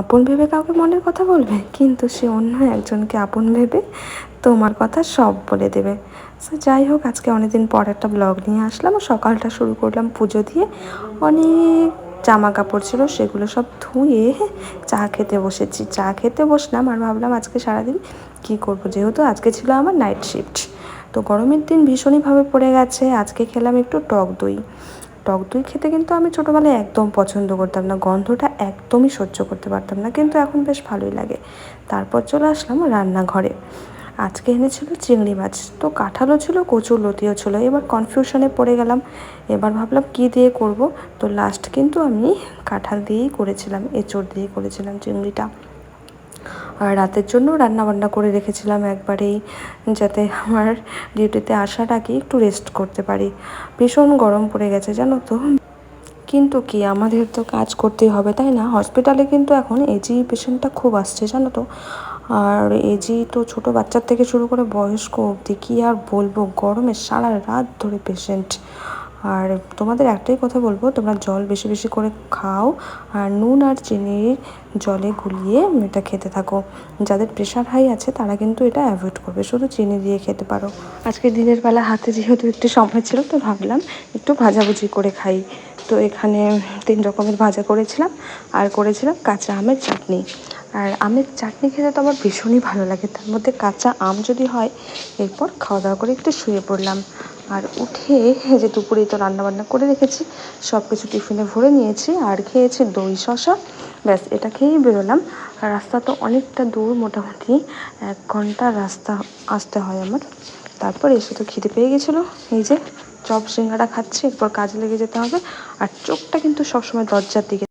আপন ভেবে কাউকে মনের কথা বলবে? কিন্তু সে অন্য একজনকে আপন ভেবে তোমার কথা সব বলে দেবে। সো যাই হোক, আজকে অনেকদিন পর একটা ব্লগ নিয়ে আসলাম। সকালটা শুরু করলাম পুজো দিয়ে। অনেক জামা কাপড় ছিল, সেগুলো সব ধুয়ে চা খেতে বসেছি। চা খেতে বসলাম আর ভাবলাম আজকে সারাদিন কী করব? যেহেতু আজকে ছিল আমার নাইট শিফট তো গরমের দিন ভীষণইভাবে পড়ে গেছে। আজকে খেলাম একটু টক দই। টক দই খেতে কিন্তু আমি ছোটোবেলায় একদম পছন্দ করতাম না। গন্ধটা একদমই সহ্য করতে পারতাম না, কিন্তু এখন বেশ ভালোই লাগে। তারপর চলে আসলাম রান্নাঘরে। আজকে এনেছিল চিংড়ি মাছ। তো কাঁঠালও ছিল, কচুর লতিও ছিল। এবার কনফিউশনে পড়ে গেলাম। এবার ভাবলাম কী দিয়ে করব? তো লাস্ট কিন্তু আমি কাঁঠাল দিয়েই করেছিলাম, এঁচড় দিয়ে করেছিলাম চিংড়িটা। আর রাতের জন্য রান্না বান্না করে রেখেছিলাম একবারেই, যাতে আমার ডিউটিতে আসার আগে একটু রেস্ট করতে পারি। ভীষণ গরম পড়ে গেছে, জানো তো। কিন্তু কি, আমাদের তো কাজ করতেই হবে, তাই না? হসপিটালে কিন্তু এখন এজি পেশেন্টটা খুব আসছে, জানো তো। আর এজি তো ছোট বাচ্চার থেকে শুরু করে বয়স্ক অবধি, কী আর বলব? গরমে সারা রাত ধরে পেশেন্ট আর তোমাদের একটাই কথা বলব, তোমরা জল বেশি বেশি করে খাও আর নুন আর চিনি জলে গুলিয়ে এটা খেতে থাকো। যাদের প্রেশার হাই আছে তারা কিন্তু এটা অ্যাভয়েড করবে, শুধু চিনি দিয়ে খেতে পারো। আজকে দিনের বেলা হাতে যেহেতু একটু সময় ছিল তো ভাবলাম একটু ভাজাভুজি করে খাই। তো এখানে তিন রকমের ভাজা করেছিলাম আর করেছিলাম কাঁচা আমের চাটনি। আর আমের চাটনি খেতে তো আমার ভীষণই ভালো লাগে, তার মধ্যে কাঁচা আম যদি হয় এরপর খাওয়া দাওয়া করে একটু শুয়ে পড়লাম। আর উঠে যে দুপুরেই তো রান্নাবান্না করে রেখেছি সব কিছু টিফিনে ভরে নিয়েছি আর খেয়েছি দই শশা ব্যাস, এটা খেয়েই বেরোলাম। রাস্তা তো অনেকটা দূর, মোটামুটি এক ঘণ্টা রাস্তা আসতে হয় আমার। তারপর এসে তো খিদে পেয়ে গেছিল। এই যে চপ সিঙ্গারা খাচ্ছি এরপর কাজে লেগে যেতে হবে। আর চোখটা কিন্তু সবসময় দরজার দিকে